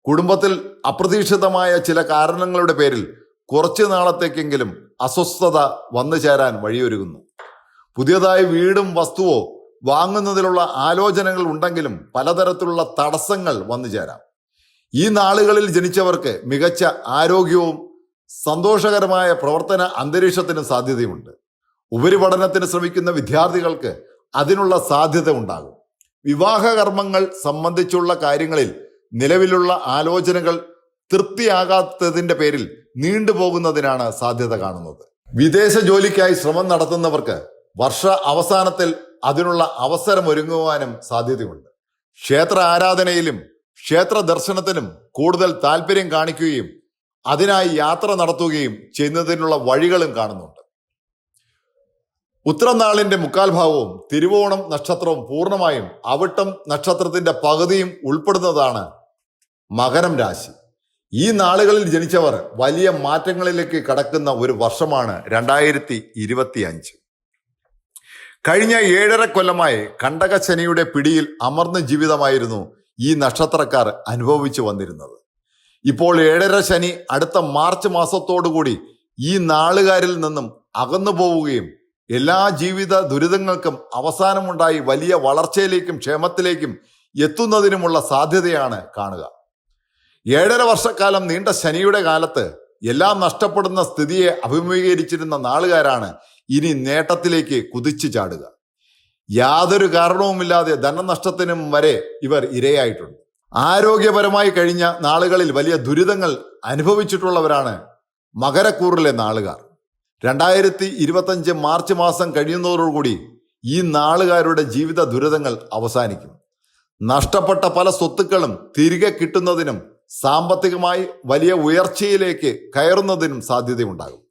കുടുംബത്തിൽ അപ്രതീക്ഷിതമായ ചില കാരണങ്ങളുടെ പേരിൽ കുറച്ചു നാളത്തേക്കെങ്കിലും അസ്വസ്ഥത വന്നു ചേരാൻ വഴിയൊരുങ്ങുന്നു പുതിയതായി വീടും വസ്തുവോ വാങ്ങുന്നതിലുള്ള ആലോചനകൾ ഉണ്ടെങ്കിലും പലതരത്തിലുള്ള തടസ്സങ്ങൾ വന്നു ചേരാം. ഈ നാളുകളിൽ ജനിച്ചവർക്ക് മികച്ച ആരോഗ്യവും സന്തോഷകരമായ പ്രവർത്തന അന്തരീക്ഷത്തിനും സാധ്യതയുണ്ട് ഉപരിപഠനത്തിന് ശ്രമിക്കുന്ന വിദ്യാർത്ഥികൾക്ക് അതിനുള്ള സാധ്യത ഉണ്ടാകും. വിവാഹകർമ്മങ്ങൾ സംബന്ധിച്ചുള്ള കാര്യങ്ങളിൽ നിലവിലുള്ള ആലോചനകൾ തൃപ്തിയാകാത്തതിന്റെ പേരിൽ നീണ്ടുപോകുന്നതിനാണ് സാധ്യത കാണുന്നത്. വിദേശ ജോലിക്കായി ശ്രമം നടത്തുന്നവർക്ക് വർഷ അവസാനത്തിൽ അതിനുള്ള അവസരം ഒരുങ്ങുവാനും സാധ്യതയുണ്ട്. ക്ഷേത്ര ആരാധനയിലും ക്ഷേത്ര ദർശനത്തിനും കൂടുതൽ താല്പര്യം കാണിക്കുകയും അതിനായി യാത്ര നടത്തുകയും ചെയ്യുന്നതിനുള്ള വഴികളും കാണുന്നുണ്ട്. ഉത്തരനാളിന്റെ മുക്കാൽ ഭാഗവും തിരുവോണം നക്ഷത്രവും പൂർണമായും അവിട്ടം നക്ഷത്രത്തിന്റെ പകുതിയും ഉൾപ്പെടുന്നതാണ് മകരം രാശി. ഈ നാളുകളിൽ ജനിച്ചവർ വലിയ മാറ്റങ്ങളിലേക്ക് കടക്കുന്ന ഒരു വർഷമാണ് രണ്ടായിരത്തി ഇരുപത്തി അഞ്ച് കഴിഞ്ഞ ഏഴര കൊല്ലമായി കണ്ടകശനിയുടെ പിടിയിൽ അമർന്ന ജീവിതമായിരുന്നു ഈ നക്ഷത്രക്കാർ അനുഭവിച്ചു വന്നിരുന്നത്. ഇപ്പോൾ ഏഴര ശനി അടുത്ത മാർച്ച് മാസത്തോടുകൂടി ഈ നാളുകാരിൽ നിന്നും അകന്നു പോവുകയും എല്ലാ ജീവിത ദുരിതങ്ങൾക്കും അവസാനമുണ്ടായി വലിയ വളർച്ചയിലേക്കും ക്ഷേമത്തിലേക്കും എത്തുന്നതിനുമുള്ള സാധ്യതയാണ് കാണുക. ഏഴര വർഷക്കാലം നീണ്ട ശനിയുടെ കാലത്ത് എല്ലാം നഷ്ടപ്പെടുന്ന സ്ഥിതിയെ അഭിമുഖീകരിച്ചിരുന്ന നാളുകാരാണ് ഇനി നേട്ടത്തിലേക്ക് കുതിച്ചു ചാടുക. യാതൊരു കാരണവുമില്ലാതെ ധനനഷ്ടത്തിനും വരെ ഇവർ ഇരയായിട്ടുണ്ട്. ആരോഗ്യപരമായി കഴിഞ്ഞ നാളുകളിൽ വലിയ ദുരിതങ്ങൾ അനുഭവിച്ചിട്ടുള്ളവരാണ് മകരക്കൂറിലെ നാളുകാർ. രണ്ടായിരത്തി ഇരുപത്തഞ്ച് മാർച്ച് മാസം കഴിയുന്നതോടുകൂടി ഈ നാളുകാരുടെ ജീവിത ദുരിതങ്ങൾ അവസാനിക്കും. നഷ്ടപ്പെട്ട പല സ്വത്തുക്കളും തിരികെ കിട്ടുന്നതിനും സാമ്പത്തികമായി വലിയ ഉയർച്ചയിലേക്ക് കയറുന്നതിനും സാധ്യതയുണ്ടാകും.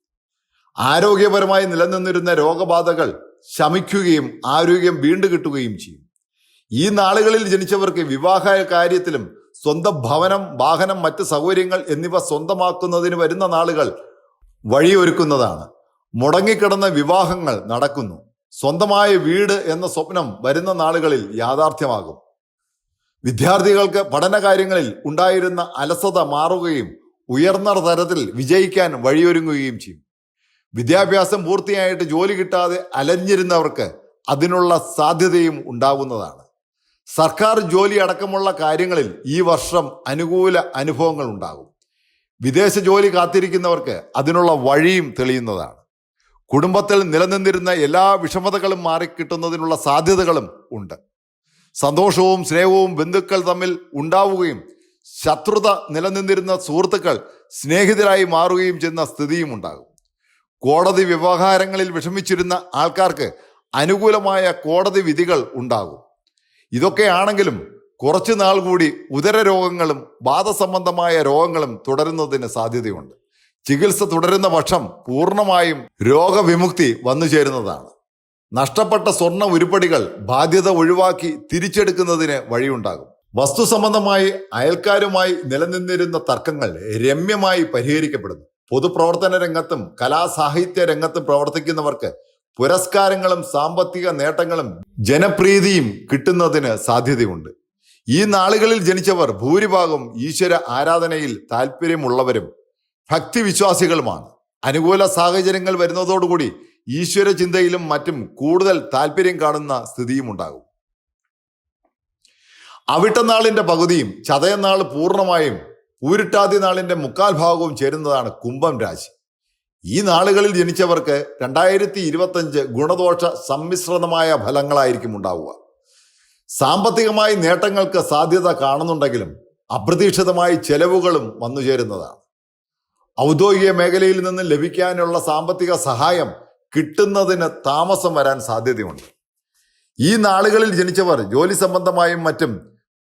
ആരോഗ്യപരമായി നിലനിന്നിരുന്ന രോഗബാധകൾ ശമിക്കുകയും ആരോഗ്യം വീണ്ടു കിട്ടുകയും ചെയ്യും. ഈ നാളുകളിൽ ജനിച്ചവർക്ക് വിവാഹ കാര്യത്തിലും സ്വന്തം ഭവനം വാഹനം മറ്റ് സൗകര്യങ്ങൾ എന്നിവ സ്വന്തമാക്കുന്നതിന് വരുന്ന നാളുകൾ വഴിയൊരുക്കുന്നതാണ്. മുടങ്ങിക്കിടന്ന വിവാഹങ്ങൾ നടക്കുന്നു. സ്വന്തമായ വീട് എന്ന സ്വപ്നം വരുന്ന നാളുകളിൽ യാഥാർത്ഥ്യമാകും. വിദ്യാർത്ഥികൾക്ക് പഠനകാര്യങ്ങളിൽ ഉണ്ടായിരുന്ന അലസത മാറുകയും ഉയർന്ന തരത്തിൽ വിജയിക്കാൻ വഴിയൊരുങ്ങുകയും ചെയ്യും. വിദ്യാഭ്യാസം പൂർത്തിയായിട്ട് ജോലി കിട്ടാതെ അലഞ്ഞിരുന്നവർക്ക് അതിനുള്ള സാധ്യതയും ഉണ്ടാകുന്നതാണ് സർക്കാർ ജോലി അടക്കമുള്ള കാര്യങ്ങളിൽ ഈ വർഷം അനുകൂല അനുഭവങ്ങൾ ഉണ്ടാകും. വിദേശ ജോലി കാത്തിരിക്കുന്നവർക്ക് അതിനുള്ള വഴിയും തെളിയുന്നതാണ്. കുടുംബത്തിൽ നിലനിന്നിരുന്ന എല്ലാ വിഷമതകളും മാറിക്കിട്ടുന്നതിനുള്ള സാധ്യതകളും ഉണ്ട്. സന്തോഷവും സ്നേഹവും ബന്ധുക്കൾ തമ്മിൽ ഉണ്ടാവുകയും ശത്രുത നിലനിന്നിരുന്ന സുഹൃത്തുക്കൾ സ്നേഹിതരായി മാറുകയും ചെയ്യുന്ന സ്ഥിതിയും ഉണ്ടാകും. കോടതി വ്യവഹാരങ്ങളിൽ വിഷമിച്ചിരുന്ന ആൾക്കാർക്ക് അനുകൂലമായ കോടതി വിധികൾ ഉണ്ടാകും. ഇതൊക്കെയാണെങ്കിലും കുറച്ചു നാൾ കൂടി ഉദര രോഗങ്ങളും വാദസംബന്ധമായ രോഗങ്ങളും തുടരുന്നതിന് സാധ്യതയുണ്ട്. ചികിത്സ തുടരുന്ന പക്ഷം പൂർണമായും രോഗവിമുക്തി വന്നു ചേരുന്നതാണ്. നഷ്ടപ്പെട്ട സ്വർണ ഉരുപ്പടികൾ ബാധ്യത ഒഴിവാക്കി തിരിച്ചെടുക്കുന്നതിന് വഴിയുണ്ടാകും. വസ്തു സംബന്ധമായി അയൽക്കാരുമായി നിലനിന്നിരുന്ന തർക്കങ്ങൾ രമ്യമായി പരിഹരിക്കപ്പെടുന്നു. പൊതുപ്രവർത്തന രംഗത്തും കലാസാഹിത്യ രംഗത്തും പ്രവർത്തിക്കുന്നവർക്ക് പുരസ്കാരങ്ങളും സാമ്പത്തിക നേട്ടങ്ങളും ജനപ്രീതിയും കിട്ടുന്നതിന് സാധ്യതയുണ്ട്. ഈ നാളുകളിൽ ജനിച്ചവർ ഭൂരിഭാഗം ഈശ്വര ആരാധനയിൽ താല്പര്യമുള്ളവരും ഭക്തിവിശ്വാസികളുമാണ്. അനുകൂല സാഹചര്യങ്ങൾ വരുന്നതോടുകൂടി ഈശ്വര ചിന്തയിലും മറ്റും കൂടുതൽ താല്പര്യം കാണുന്ന സ്ഥിതിയും ഉണ്ടാകും. അവിട്ടനാളിന്റെ പകുതിയും ചതയനാൾ പൂർണമായും ഊരിട്ടാതി നാളിന്റെ മുക്കാൽ ഭാഗവും ചേരുന്നതാണ് കുംഭം രാശി. ഈ നാളുകളിൽ ജനിച്ചവർക്ക് രണ്ടായിരത്തി ഇരുപത്തഞ്ച് ഗുണദോഷ സമ്മിശ്രിതമായ ഫലങ്ങളായിരിക്കും ഉണ്ടാവുക. സാമ്പത്തികമായി നേട്ടങ്ങൾക്ക് സാധ്യത കാണുന്നുണ്ടെങ്കിലും അപ്രതീക്ഷിതമായി ചെലവുകളും വന്നു ചേരുന്നതാണ്. ഔദ്യോഗിക മേഖലയിൽ നിന്ന് ലഭിക്കാനുള്ള സാമ്പത്തിക സഹായം കിട്ടുന്നതിന് താമസം വരാൻ സാധ്യതയുണ്ട്. ഈ നാളുകളിൽ ജനിച്ചവർ ജോലി സംബന്ധമായും മറ്റും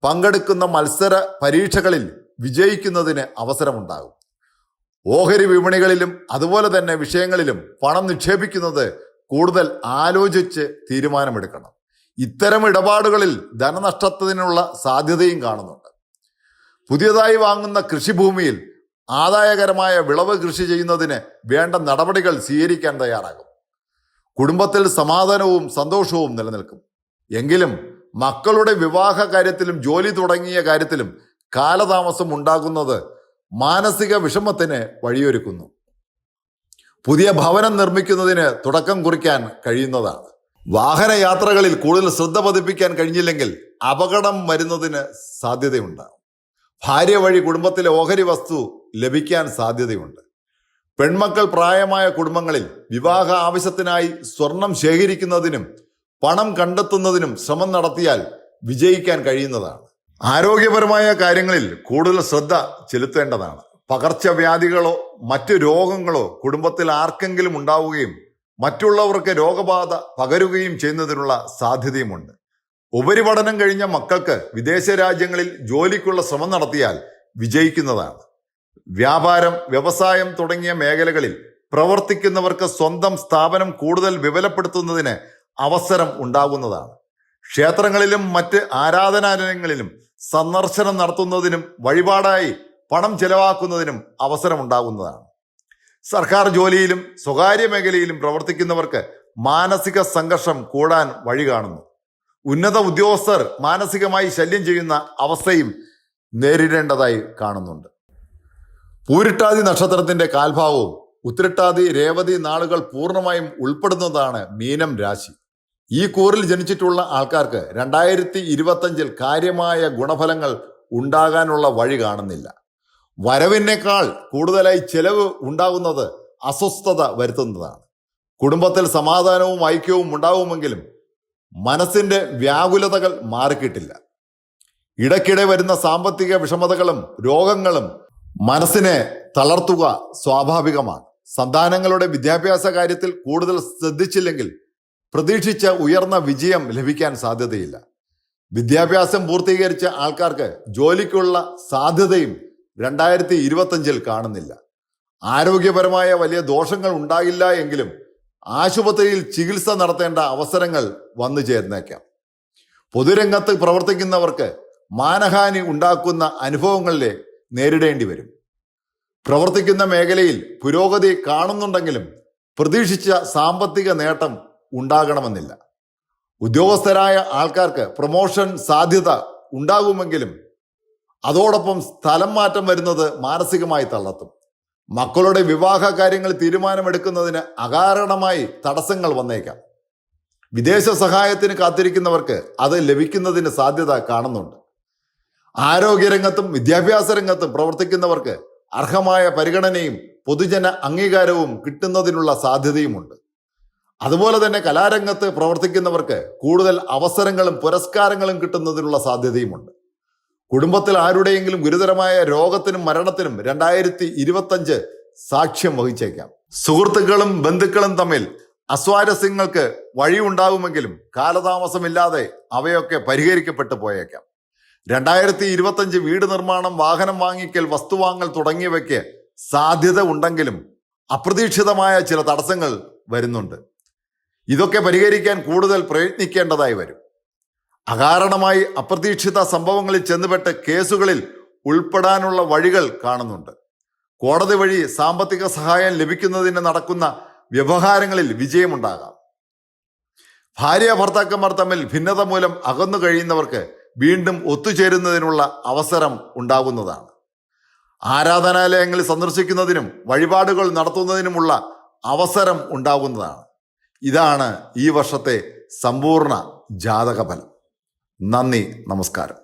പങ്കെടുക്കുന്ന മത്സര പരീക്ഷകളിൽ വിജയിക്കുന്നതിന് അവസരമുണ്ടാകും. ഓഹരി വിപണികളിലും അതുപോലെ തന്നെ വിഷയങ്ങളിലും പണം നിക്ഷേപിക്കുന്നത് കൂടുതൽ ആലോചിച്ച് തീരുമാനമെടുക്കണം. ഇത്തരം ഇടപാടുകളിൽ ധനനഷ്ടത്തിനുള്ള സാധ്യതയും കാണുന്നുണ്ട്. പുതിയതായി വാങ്ങുന്ന കൃഷിഭൂമിയിൽ ആദായകരമായ വിളവ് കൃഷി ചെയ്യുന്നതിന് വേണ്ട നടപടികൾ സ്വീകരിക്കാൻ തയ്യാറാകും. കുടുംബത്തിൽ സമാധാനവും സന്തോഷവും നിലനിൽക്കും. എങ്കിലും മക്കളുടെ വിവാഹ കാര്യത്തിലും ജോലി തുടങ്ങിയ കാര്യത്തിലും കാലതാമസം ഉണ്ടാകുന്നത് മാനസിക വിഷമത്തിന് വഴിയൊരുക്കുന്നു. പുതിയ ഭവനം നിർമ്മിക്കുന്നതിന് തുടക്കം കുറിക്കാൻ കഴിയുന്നതാണ്. വാഹനയാത്രകളിൽ കൂടുതൽ ശ്രദ്ധ പതിപ്പിക്കാൻ കഴിഞ്ഞില്ലെങ്കിൽ അപകടം വരുന്നതിന് സാധ്യതയുണ്ട്. ഭാര്യ വഴി കുടുംബത്തിലെ ഓഹരി വസ്തു ലഭിക്കാൻ സാധ്യതയുണ്ട്. പെൺമക്കൾ പ്രായമായ കുടുംബങ്ങളിൽ വിവാഹ ആവശ്യത്തിനായി സ്വർണം ശേഖരിക്കുന്നതിനും പണം കണ്ടെത്തുന്നതിനും ശ്രമം നടത്തിയാൽ വിജയിക്കാൻ കഴിയുന്നതാണ്. ആരോഗ്യപരമായ കാര്യങ്ങളിൽ കൂടുതൽ ശ്രദ്ധ ചെലുത്തേണ്ടതാണ്. പകർച്ചവ്യാധികളോ മറ്റു രോഗങ്ങളോ കുടുംബത്തിൽ ആർക്കെങ്കിലും ഉണ്ടാവുകയും മറ്റുള്ളവർക്ക് രോഗബാധ പകരുകയും ചെയ്യുന്നതിനുള്ള സാധ്യതയുമുണ്ട്. ഉപരിപഠനം കഴിഞ്ഞ മക്കൾക്ക് വിദേശ രാജ്യങ്ങളിൽ ജോലിക്കുള്ള ശ്രമം നടത്തിയാൽ വിജയിക്കുന്നതാണ്. വ്യാപാരം വ്യവസായം തുടങ്ങിയ മേഖലകളിൽ പ്രവർത്തിക്കുന്നവർക്ക് സ്വന്തം സ്ഥാപനം കൂടുതൽ വിപുലപ്പെടുത്തുന്നതിന് അവസരം ഉണ്ടാകുന്നതാണ്. ക്ഷേത്രങ്ങളിലും മറ്റ് ആരാധനാലയങ്ങളിലും സന്ദർശനം നടത്തുന്നതിനും വഴിപാടായി പണം ചെലവാക്കുന്നതിനും അവസരമുണ്ടാകുന്നതാണ്. സർക്കാർ ജോലിയിലും സ്വകാര്യ മേഖലയിലും പ്രവർത്തിക്കുന്നവർക്ക് മാനസിക സംഘർഷം കൂടാൻ വഴി കാണുന്നു. ഉന്നത ഉദ്യോഗസ്ഥർ മാനസികമായി ശല്യം ചെയ്യുന്ന അവസ്ഥയും നേരിടേണ്ടതായി കാണുന്നുണ്ട്. പൂരിട്ടാതി നക്ഷത്രത്തിന്റെ കാൽഭാവവും ഉത്തിരട്ടാതി രേവതി നാളുകൾ പൂർണമായും ഉൾപ്പെടുന്നതാണ് മീനം രാശി. ഈ കൂറിൽ ജനിച്ചിട്ടുള്ള ആൾക്കാർക്ക് രണ്ടായിരത്തി ഇരുപത്തഞ്ചിൽ കാര്യമായ ഗുണഫലങ്ങൾ ഉണ്ടാകാനുള്ള വഴി കാണുന്നില്ല. വരവിനേക്കാൾ കൂടുതലായി ചെലവ് ഉണ്ടാകുന്നത് അസ്വസ്ഥത വരുത്തുന്നതാണ്. കുടുംബത്തിൽ സമാധാനവും ഐക്യവും ഉണ്ടാവുമെങ്കിലും മനസ്സിന്റെ വ്യാകുലതകൾ മാറിക്കിട്ടില്ല. ഇടയ്ക്കിടെ വരുന്ന സാമ്പത്തിക വിഷമതകളും രോഗങ്ങളും മനസ്സിനെ തളർത്തുക സ്വാഭാവികമാണ്. സന്താനങ്ങളുടെ വിദ്യാഭ്യാസ കാര്യത്തിൽ കൂടുതൽ ശ്രദ്ധിച്ചില്ലെങ്കിൽ പ്രതീക്ഷിച്ച ഉയർന്ന വിജയം ലഭിക്കാൻ സാധ്യതയില്ല. വിദ്യാഭ്യാസം പൂർത്തീകരിച്ച ആൾക്കാർക്ക് ജോലിക്കുള്ള സാധ്യതയും രണ്ടായിരത്തി ഇരുപത്തഞ്ചിൽ കാണുന്നില്ല. ആരോഗ്യപരമായ വലിയ ദോഷങ്ങൾ ഉണ്ടാകില്ല എങ്കിലും ആശുപത്രിയിൽ ചികിത്സ നടത്തേണ്ട അവസരങ്ങൾ വന്നു ചേർന്നേക്കാം. പൊതുരംഗത്ത് പ്രവർത്തിക്കുന്നവർക്ക് മാനഹാനി ഉണ്ടാക്കുന്ന അനുഭവങ്ങളിലെ നേരിടേണ്ടി വരും. പ്രവർത്തിക്കുന്ന മേഖലയിൽ പുരോഗതി കാണുന്നുണ്ടെങ്കിലും പ്രതീക്ഷിച്ച സാമ്പത്തിക നേട്ടം ഉണ്ടാകണമെന്നില്ല. ഉദ്യോഗസ്ഥരായ ആൾക്കാർക്ക് പ്രൊമോഷൻ സാധ്യത ഉണ്ടാകുമെങ്കിലും അതോടൊപ്പം സ്ഥലം മാറ്റം വരുന്നത് മാനസികമായി തളർത്തും. മക്കളുടെ വിവാഹ കാര്യങ്ങൾ തീരുമാനമെടുക്കുന്നതിന് അകാരണമായി തടസ്സങ്ങൾ വന്നേക്കാം. വിദേശ സഹായത്തിന് കാത്തിരിക്കുന്നവർക്ക് അത് ലഭിക്കുന്നതിന് സാധ്യത കാണുന്നുണ്ട്. ആരോഗ്യരംഗത്തും വിദ്യാഭ്യാസ രംഗത്തും പ്രവർത്തിക്കുന്നവർക്ക് അർഹമായ പരിഗണനയും പൊതുജന അംഗീകാരവും കിട്ടുന്നതിനുള്ള സാധ്യതയുമുണ്ട്. അതുപോലെ തന്നെ കലാരംഗത്ത് പ്രവർത്തിക്കുന്നവർക്ക് കൂടുതൽ അവസരങ്ങളും പുരസ്കാരങ്ങളും കിട്ടുന്നതിനുള്ള സാധ്യതയുമുണ്ട്. കുടുംബത്തിൽ ആരുടെയെങ്കിലും ഗുരുതരമായ രോഗത്തിനും മരണത്തിനും രണ്ടായിരത്തി ഇരുപത്തഞ്ച് സാക്ഷ്യം വഹിച്ചേക്കാം. സുഹൃത്തുക്കളും ബന്ധുക്കളും തമ്മിൽ അസ്വാരസ്യങ്ങൾക്ക് വഴിയുണ്ടാകുമെങ്കിലും കാലതാമസമില്ലാതെ അവയൊക്കെ പരിഹരിക്കപ്പെട്ടു പോയേക്കാം. രണ്ടായിരത്തി ഇരുപത്തഞ്ച് വീട് നിർമ്മാണം വാഹനം വാങ്ങിക്കൽ വസ്തുവാങ്ങൽ തുടങ്ങിയവയ്ക്ക് സാധ്യത ഉണ്ടെങ്കിലും അപ്രതീക്ഷിതമായ ചില തടസ്സങ്ങൾ വരുന്നുണ്ട്. ഇതൊക്കെ പരിഹരിക്കാൻ കൂടുതൽ പ്രയത്നിക്കേണ്ടതായി വരും. അകാരണമായി അപ്രതീക്ഷിത സംഭവങ്ങളിൽ ചെന്നുപെട്ട് കേസുകളിൽ ഉൾപ്പെടാനുള്ള വഴികൾ കാണുന്നുണ്ട്. കോടതി വഴി സാമ്പത്തിക സഹായം ലഭിക്കുന്നതിന് നടക്കുന്ന വ്യവഹാരങ്ങളിൽ വിജയമുണ്ടാകാം. ഭാര്യ ഭർത്താക്കന്മാർ തമ്മിൽ ഭിന്നത മൂലം അകന്നു കഴിയുന്നവർക്ക് വീണ്ടും ഒത്തുചേരുന്നതിനുള്ള അവസരം ഉണ്ടാകുന്നതാണ്. ആരാധനാലയങ്ങളിൽ സന്ദർശിക്കുന്നതിനും വഴിപാടുകൾ നടത്തുന്നതിനുമുള്ള അവസരം ഉണ്ടാകുന്നതാണ്. ഇതാണ് ഈ വർഷത്തെ സമ്പൂർണ ജാതക ഫലം നന്ദി നമസ്കാരം.